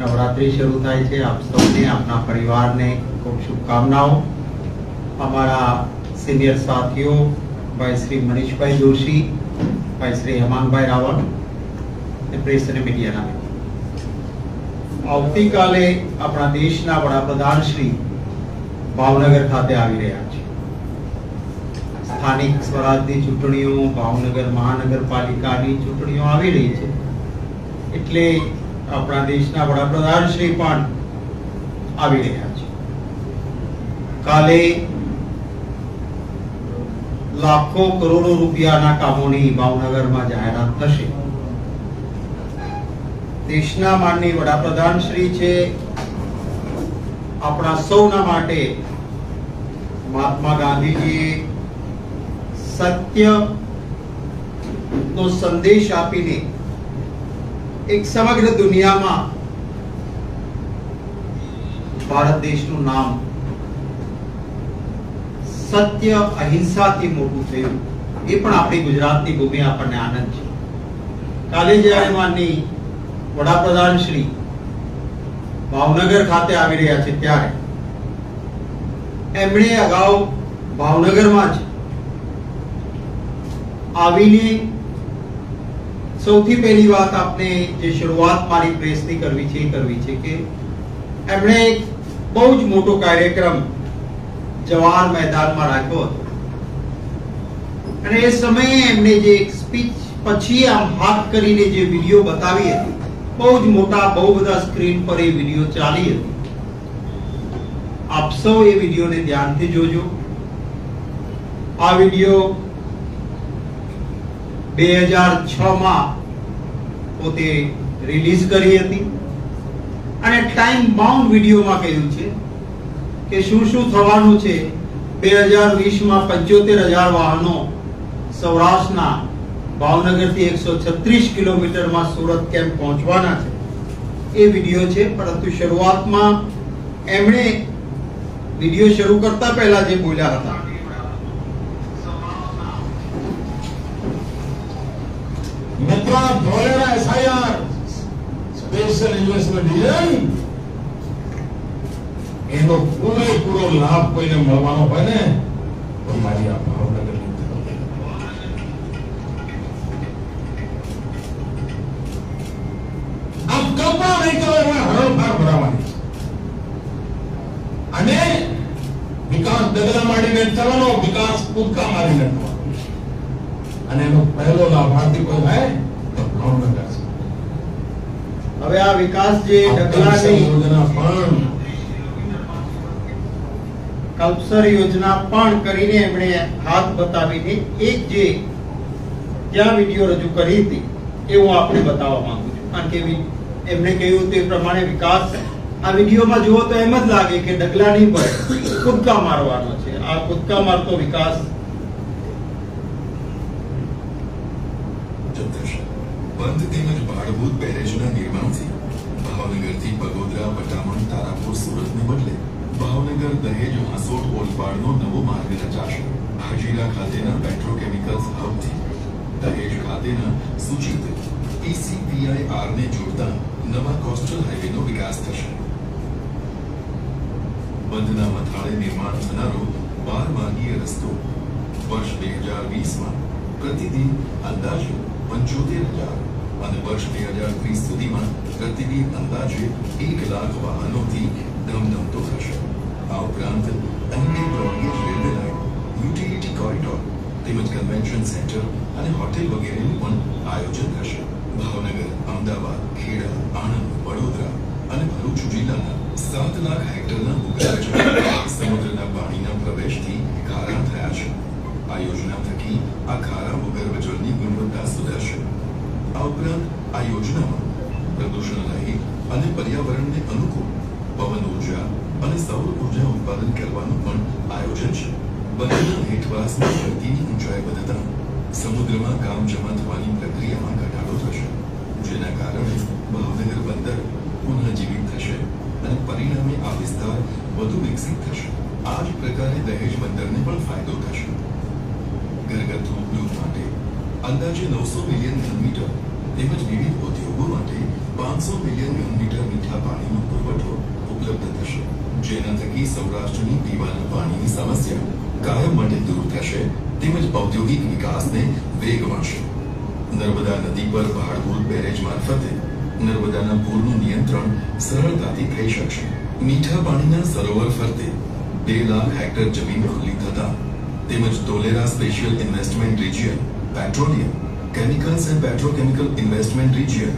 નવરાત્રિ શરૂ થાય છે. આપ સૌને, આપના પરિવારને ખૂબ શુભકામનાઓ. અમારા સિનિયર સાથીઓ, ભાઈ શ્રી મનીષભાઈ જોશી, ભાઈ શ્રી હેમાંગભાઈ અને પ્રેસ અને મીડિયાના આવતીકાલે આપણા દેશના વડાપ્રધાન શ્રી ભાવનગર ખાતે આવી રહ્યા છે. સ્થાનિક સ્વરાજની ચૂંટણીઓ, ભાવનગર મહાનગરપાલિકાની ચૂંટણીઓ આવી રહી છે. એટલે આપણા દેશના વડાપ્રધાન શ્રી પણ આવી રહ્યા છે. કાલે લાખો કરોડો રૂપિયાના કામોની ભાવનગરમાં જાહેરાત થશે. દેશના માનની વડાપ્રધાન શ્રી છે. આપણા સૌના માટે મહાત્મા ગાંધીજીએ સત્ય નો સંદેશ આપીને એક સમગ્ર દુનિયામાં ભારત દેશનું નામ સત્ય, અહિંસાથી મોટું થયું. એ પણ આપણી ગુજરાતની ભૂમિ, આપણને આનંદ છે. કાલે જ્યારે વડાપ્રધાન શ્રી ભાવનગર ખાતે આવી રહ્યા છે, ત્યારે એમણે અગાઉ ભાવનગરમાં જ આવીને સૌથી પહેલી વાત આપને જે શરૂઆત મારી પ્રેસની કરવી છે એ કરવી છે કે એમણે બહુ જ મોટો કાર્યક્રમ જવાહર મેદાનમાં રાખ્યો હતો. અને એ સમયે એમણે જે સ્પીચ પછી આમ હાથ કરીને જે વીડિયો બતાવી હતી, બહુ જ મોટા, બહુ બધા સ્ક્રીન પર એ વીડિયો ચાલી હતી. આપ સૌ એ વિડીયોને ધ્યાનથી જોજો. આ વીડિયો બે હજાર છ માં પોતે રિલીઝ કરી હતી. અને ટાઈમ બાઉન્ડ વિડીયોમાં કહ્યું છે કે શું શું થવાનું છે બે હજાર વીસમાં પંચોતેર હજાર વાહનો સૌરાષ્ટ્રના ભાવનગરથી એકસો છત્રીસ કિલોમીટરમાં સુરત કેમ પહોંચવાના છે. એ વીડિયો છે, પરંતુ શરૂઆતમાં એમણે વીડિયો શરૂ કરતા પહેલા જે બોલ્યા હતા મિત્ર ધોલેરા એસઆઈઆર સ્પેશિયલ ઇન્વેસ્ટમેન્ટ એનો પૂરેપૂરો લાભ કોઈને મળવાનો હોય ને તો મારી આ ભાવનગર કલ્પના નહીં અને વિકાસ ડગલા માંડીને ચલનો વિકાસ કૂદકા મારીને થવાનો અને એનો પહેલો લાભાર્થી કોઈ તો ભાવનગર છે હવે આ વિકાસ જે ડગલાની યોજના પણ કલ્પસર યોજના પણ કરીને એમણે હાથ બતાવીને એક જે ત્યાં વીડિયો રજૂ કરી હતી એ હું આપણે બતાવવા માંગુ છું. કારણ કે એમણે કહ્યું તે પ્રમાણે વિકાસ આ વિડીયોમાં જુઓ તો એમ જ લાગે કે ડગલાની પર કૂદકા મારવાનો છે. આ કૂદકા મારતો વિકાસ ચતુર્શ બંધ તેમજ ભાડભૂત બેરેજના નિર્માણથી ભાવનગરથી બગોદરા વટામણ તારાપુર સુરતને બદલે ભાવનગર દહેજ હાંસોટ ઓલપાડનો નવો માર્ગ રચાશે હજીરા ખાતેના પેટ્રોકેમિકલ્સ હબથી દહેજ ખાતેના સૂચિત ECPIR ને જોડતા નવા કોસ્ટલ હાઈવેનો વિકાસ થશે બંધના મથાળે નિર્માણ થનારો બાર માર્ગીય રસ્તો વર્ષ બે હજાર વીસમાં પ્રતિદિન અંદાજે પંચોતેર હજાર અને વર્ષ બે હજાર ત્રીસ સુધીમાં પ્રતિદિન અંદાજે એક લાખ વાહનોથી ધમધમતો થશે આ ઉપરાંત અન્ય broad gauge railway line utility corridor તેમજ કન્વેન્શન સેન્ટર અને હોટેલ વગેરેનું પણ આયોજન થશે ભાવનગર અમદાવાદ ખેડા આણંદ વડોદરા અને ભરૂચ જિલ્લાના સાત લાખ હેક્ટરના ભૂગર્ભ સમુદ્રના પાણીના પ્રવેશથી ખારા થયા છે આ યોજના થકી આ ખારા ભૂગર્ભ જળની ગુણવત્તા સુધરશે આ ઉપરાંત આ યોજનામાં પ્રદૂષણ રહિત અને પર્યાવરણને અનુકૂળ પવન ઊર્જા અને સૌર ઊર્જા ઉત્પાદન કરવાનું પણ આયોજન છે. બંધના હેઠવાસની ધરતીની ઊંચાઈ વધતા સમુદ્રમાં કામ જમા થવાની પ્રક્રિયામાં ઘટાડો થશે, જેના કારણે ભાવનગર બંદર પુનઃજીવિત થશે અને પરિણામે આ વિસ્તાર વધુ વિકસિત થશે. આ જ પ્રકારે દહેજ બંદરને પણ ફાયદો થશે. ઘરગથ્થુ ઉપયોગ માટે અંદાજે નવસો મિલિયન ઘન મીટર તેમજ વિવિધ ઉદ્યોગો માટે પાંચસો મિલિયન પાણીનો મીટર મીઠા થશે. જેના થકી સૌરાષ્ટ્રની પીવાના પાણીની સમસ્યા કાયમ માટે દૂર થશે, તેમજ ઔદ્યોગિક વિકાસને વેગ મળશે. નર્મદા નદી પર ભાડભૂલ બેરેજ મારફતે નર્મદાના પૂરનું નિયંત્રણ સરળતાથી થઈ શકશે. મીઠા પાણીના સરોવર ફરતે બે લાખ હેક્ટર જમીન ખુલ્લી થતા તેમજ Dholera special investment region petroleum chemicals and petrochemical investment Region,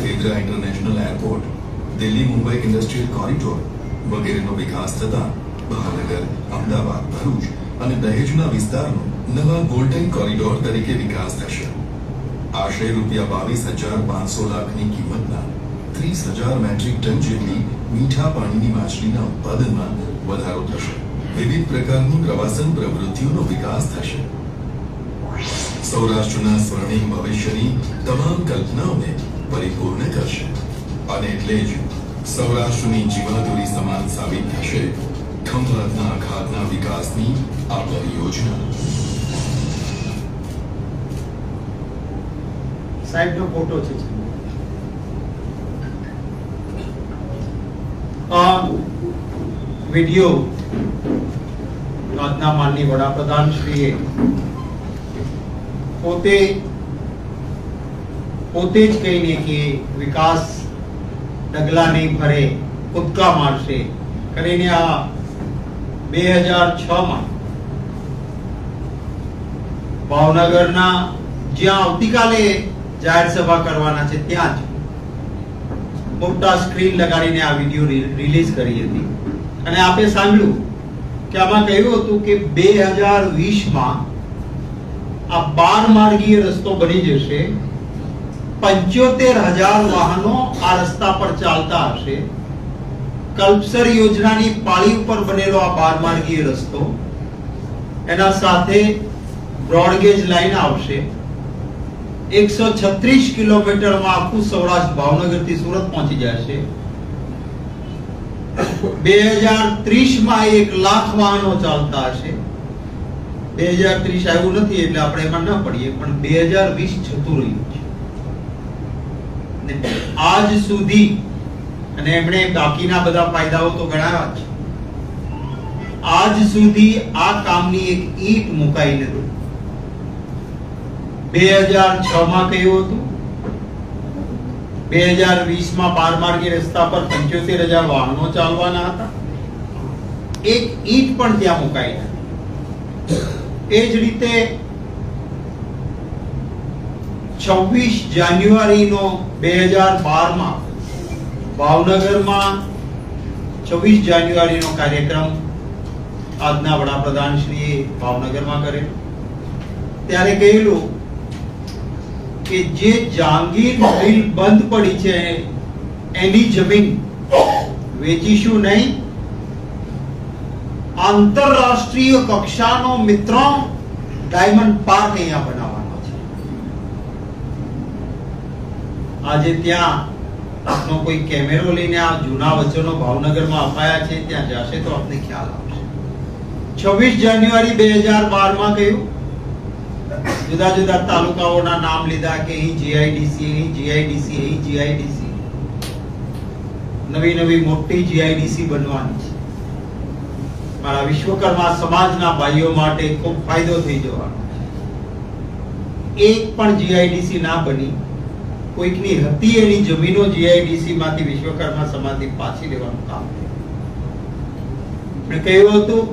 Fedra international airport Delhi Mumbai industrial corridor વગેરેનો વિકાસ થતા ભાવનગર અમદાવાદ ભરૂચ અને દહેજના વિસ્તારનો નવા ગોલ્ડન કોરિડોર તરીકે વિકાસ થશે. આશરે રૂપિયા બાવીસ હજાર પાંચસો લાખની કિંમતના ત્રીસ હજાર મેટ્રિક ટન જેટલી મીઠા પાણીની માછલીના ઉત્પાદનમાં વધારો થશે. વિવિધ પ્રકારની પ્રવાસન પ્રવૃત્તિઓનો વિકાસ થશે. સૌરાષ્ટ્રના સ્વર્ણિમ ભવિષ્યની તમામ કલ્પનાઓને પરિપૂર્ણ કરશે. અને એટલે જ સૌરાષ્ટ્રની જીવાદોરી સમાન સાબિત થશે ખંભાતના અખાતના વિકાસની આ પરિયોજના. સાહેબનો ફોટો છે આ વિડિયો આજના માનની વડાપ્રધાન શ્રીએ પોતે પોતે જ કહીને કે વિકાસ ડગલા નહીં ભરે, કૂદકા મારશે. કરીને આ બે હજાર છ માં ભાવનગરના જ્યાં આવતીકાલે જાહેર સભા કરવાના છે, ત્યાં જ મોટા સ્ક્રીન લગાડીને આ વીડિયો રિલીઝ કરી હતી. અને આપે સાંભળ્યું કે આમાં કહ્યું હતું કે બે હજાર વીસમાં આ બાર માર્ગીય રસ્તો બની જશે. પંચોતેર હજાર વાહનો આ રસ્તા પર ચાલતા હશે. કલ્પસર યોજનાની પાળી ઉપર બનેલો આ બાર માર્ગીય રસ્તો. એના સાથે બ્રોડગેજ લાઈન આવશે. એકસો છત્રીસ કિલોમીટરમાં આખું સૌરાષ્ટ્ર ભાવનગરથી સુરત પહોંચી જશે. બે હજાર ત્રીસમાં એક લાખ વાહનો ચાલતા હશે. બે હજાર ત્રીસ આવ્યું નથી એટલે આપણે એમાં ન પડીએ, પણ બે હજાર વીસ જતું રહ્યું છે. આજ સુધી, અને એમણે બાકીના બધા ફાયદાઓ તો ગણાવ્યા છે આજ સુધી આ કામની એક ઈટ મુકાઈ નથી બે હજાર છ માં કહ્યું હતું? બે હજાર વીસમાં બાર માર્ગી રસ્તા પર પંચોતેર હજાર વાહનો ચાલવાના હતા. એક ઈંટ પણ ત્યાં મુકાઈ નથી એ જ રીતે છવ્વીસ જાન્યુઆરીનો બે હજાર બારમાં ભાવનગરમાં છવ્વીસ જાન્યુઆરીનો કાર્યક્રમ આજના વડાપ્રધાન શ્રીએ ભાવનગરમાં કરેલો ત્યારે કહેલું કે જે જાંગીર મિલ બંધ પડી છે, એની જમીન વેચીશું નહીં આંતરરાષ્ટ્રીય કક્ષાનો મિત્રો ડાયમંડ પાર્ક અહીંયા બનાવવાનો છે. આજે ત્યાં આપનો કોઈ કેમેરો લઈને આ જૂના વચનો ભાવનગરમાં અપાયા છે, ત્યાં જશે તો આપને ખ્યાલ આવશે. છવ્વીસ જાન્યુઆરી બે હજાર બારમાં કહ્યું જુદા જુદા તાલુકાઓના નામ લીધા કે અહીં જીઆઈડીસી અહીં જીઆઈડીસી અહીં જીઆઈડીસી નવી નવી મોટી જીઆઈડીસી બનવાની છે. મારા વિશ્વકર્મા સમાજના ભાઈઓ માટે ખૂબ ફાયદો થઈ જવાનો એક પણ જીઆઈડીસી ના બની, કોઈકની હતી એની જમીનો જીઆઈડીસી માંથી વિશ્વકર્મા સમાજથી પાછી લેવાનું કામ થયું. કહ્યું હતું,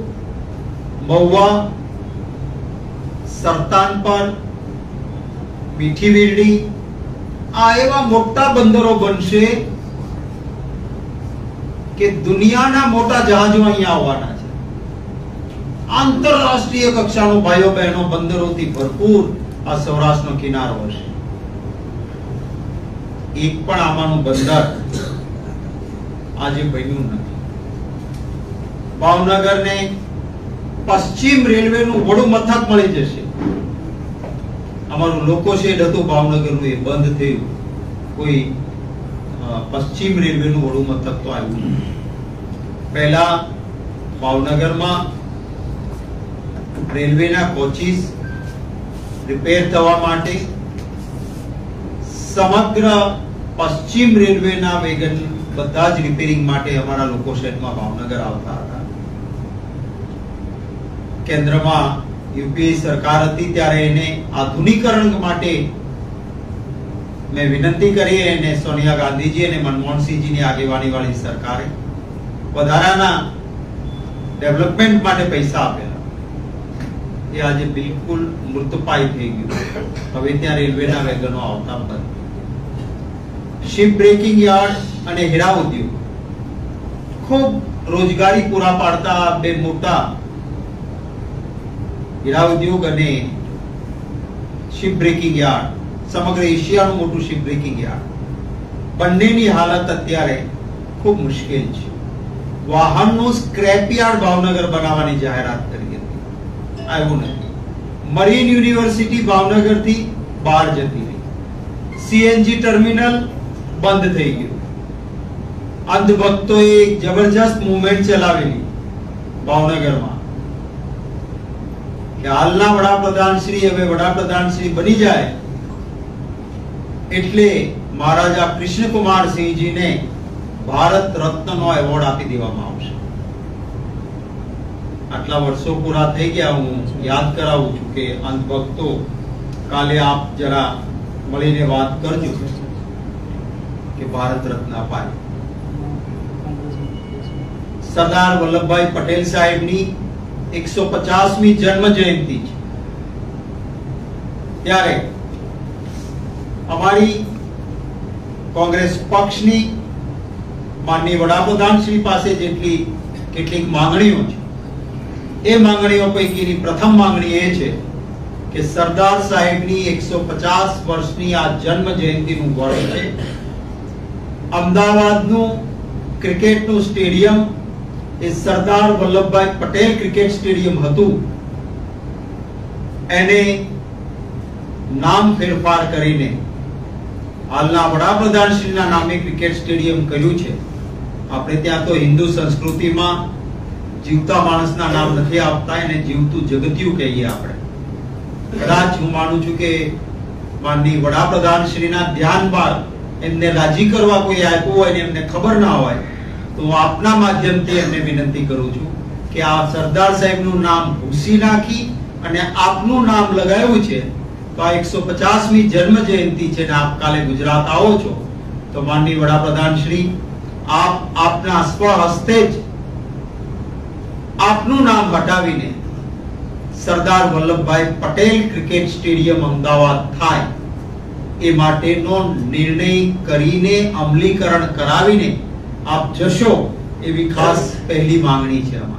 મહુવા, સરતાન પર, મીઠી વીરડી, આ એવા મોટા બંદરો બનશે કે દુનિયાના મોટા જહાજો અહીંયા આવવાના. આંતરરાષ્ટ્રીય કક્ષાનો ભાઈઓ બહેનો બંદરોથી ભરપૂર આ સૌરાષ્ટ્રનો કિનારો હશે. એક પણ આમાંનું બંદર આજે બન્યું નથી. ભાવનગરને પશ્ચિમ રેલવેનું વડું મથક મળી જશે. અમારું લોકો શેડ હતું ભાવનગરનું એ બંધ થયું. કોઈ પશ્ચિમ રેલવેનું વડું મથક તો આવ્યું પહેલા ભાવનગરમાં રેલવેના કોચીસ રિપેર થવા માટે સમગ્ર પશ્ચિમ રેલવેના વેગન બધા જ રિપેરિંગ માટે અમારા લોકો શહેરમાં ભાવનગર આવતા હતા. કેન્દ્રમાં યુપીએ સરકાર હતી ત્યારે એને આધુનિકરણ માટે મેં વિનંતી કરી એને સોનિયા ગાંધીજી અને મનમોહનસિંહજીની આગેવાની વાળી સરકારે વધારાના ડેવલપમેન્ટ માટે પૈસા આપેલા એ આજે બિલકુલ મૃતપાય થઈ ગયું. હવે ત્યાં રેલવેના વેગનો આવતા બંધ. શિપ બ્રેકિંગ યાર્ડ અને હીરા ઉદ્યોગ. ખૂબ રોજગારી પૂરા પાડતા બે મોટા હીરા ઉદ્યોગ અને શિપ બ્રેકિંગ યાર્ડ સમગ્ર એશિયાનું મોટું શિપ બ્રેકિંગ યાર્ડ બંનેની હાલત અત્યારે ખૂબ મુશ્કેલ છે. વાહનનું સ્ક્રેપ યાર્ડ ભાવનગર બનાવવાની જાહેરાત કરી આવ્યું નથી મરીન યુનિવર્સિટી ભાવનગરથી બહાર જતી રહી. સીએનજી ટર્મિનલ બંધ થઈ ગયું. અંધભક્તોએ એક જબરજસ્ત મુવમેન્ટ ચલાવેલી ભાવનગરમાં. કે હાલના વડાપ્રધાન શ્રી, હવે વડાપ્રધાન શ્રી બની જાય એટલે મહારાજા કૃષ્ણકુમાર ભારત રત્નનો એવોર્ડ આપી દેવામાં આવશે. આટલા વર્ષો પૂરા થઈ ગયા હું યાદ કરાવું છું કે અંધભક્તો કાલે આપ જરા મળીને વાત કરજો કે ભારત રત્ન અપાય. સરદાર વલ્લભભાઈ પટેલ સાહેબની એકસો પચાસમી જન્મ જયંતિ છે. ત્યારે અમારી કોંગ્રેસ પક્ષની માનની વડાપ્રધાન શ્રી પાસે જેટલી કેટલીક માંગણીઓ છે એ માંગણીઓ પૈકીની પ્રથમ માંગણી એ છે કે સરદાર સાહેબની એકસો પચાસ વર્ષની આ જન્મ જયંતિનું વર્ષ છે. અમદાવાદનું ક્રિકેટનું સ્ટેડિયમ એ સરદાર વલ્લભભાઈ પટેલ ક્રિકેટ સ્ટેડિયમ હતું. એને નામ ફેરફાર કરીને હાલના વડાપ્રધાન શ્રીના નામે ક્રિકેટ સ્ટેડિયમ કર્યું છે. આપણે ત્યાં તો હિન્દુ સંસ્કૃતિમાં જીવતા માણસના નામ નથી આપતા, એને જીવતું જગત્યું કહીએ આપણે. કદાચ હું માનું છું કે માનની વડાપ્રધાન શ્રીના ધ્યાન બાદ એમને રાજી કરવા કોઈ આપ્યું હોય ને એમને ખબર ના હોય, તો હું આપના માધ્યમથી એમને વિનંતી કરું છું કે આ સરદાર સાહેબનું નામ ભૂસી નાખી અને આપનું નામ લગાવ્યું છે. તો આ એકસો પચાસમી જન્મ જયંતિ છે ને આપ કાલે ગુજરાત આવો છો. તો માનની વડાપ્રધાન શ્રી, આપ આપના સ્વ હસ્તે જ આપનું નામ હટાવીને સરદાર વલ્લભભાઈ પટેલ ક્રિકેટ સ્ટેડિયમ અમદાવાદ થાય એ માટેનો નિર્ણય કરીને અમલીકરણ કરાવીને આપ જશો એવી ખાસ પહેલી માંગણી છે અમારી.